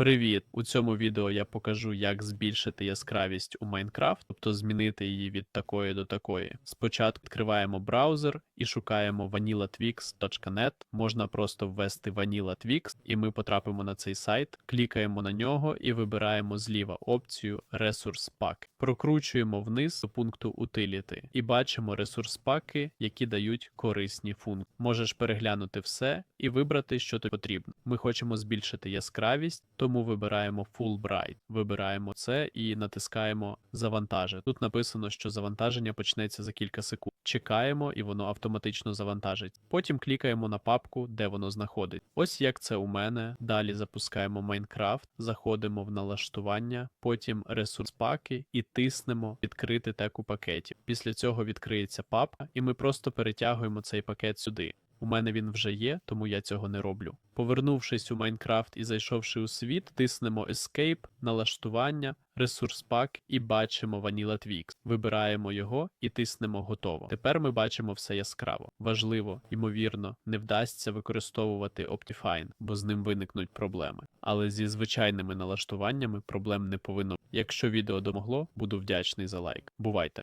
Привіт! У цьому відео я покажу, як збільшити яскравість у Майнкрафт, тобто змінити її від такої до такої. Спочатку відкриваємо браузер і шукаємо vanillaTwix.net. Можна просто ввести VanillaTwix, і ми потрапимо на цей сайт, клікаємо на нього і вибираємо зліва опцію Resource Pack. Прокручуємо вниз до пункту Utility і бачимо ресурс паки, які дають корисні функції. Можеш переглянути все і вибрати, що тобі потрібно. Ми хочемо збільшити яскравість, тому вибираємо Full Bright. Вибираємо це і натискаємо Завантажити. Тут написано, що завантаження почнеться за кілька секунд. Чекаємо, і воно автоматично завантажить. Потім клікаємо на папку, де воно знаходить. Ось як це у мене. Далі запускаємо Майнкрафт, заходимо в налаштування, потім ресурс паки і тиснемо відкрити теку пакетів. Після цього відкриється папка, і ми просто перетягуємо цей пакет сюди. У мене він вже є, тому я цього не роблю. Повернувшись у Майнкрафт і зайшовши у світ, тиснемо Escape, налаштування, ресурс пак і бачимо Vanilla Twix. Вибираємо його і тиснемо готово. Тепер ми бачимо все яскраво. Важливо, ймовірно, не вдасться використовувати Optifine, бо з ним виникнуть проблеми. Але зі звичайними налаштуваннями проблем не повинно. Якщо відео домогло, буду вдячний за лайк. Бувайте!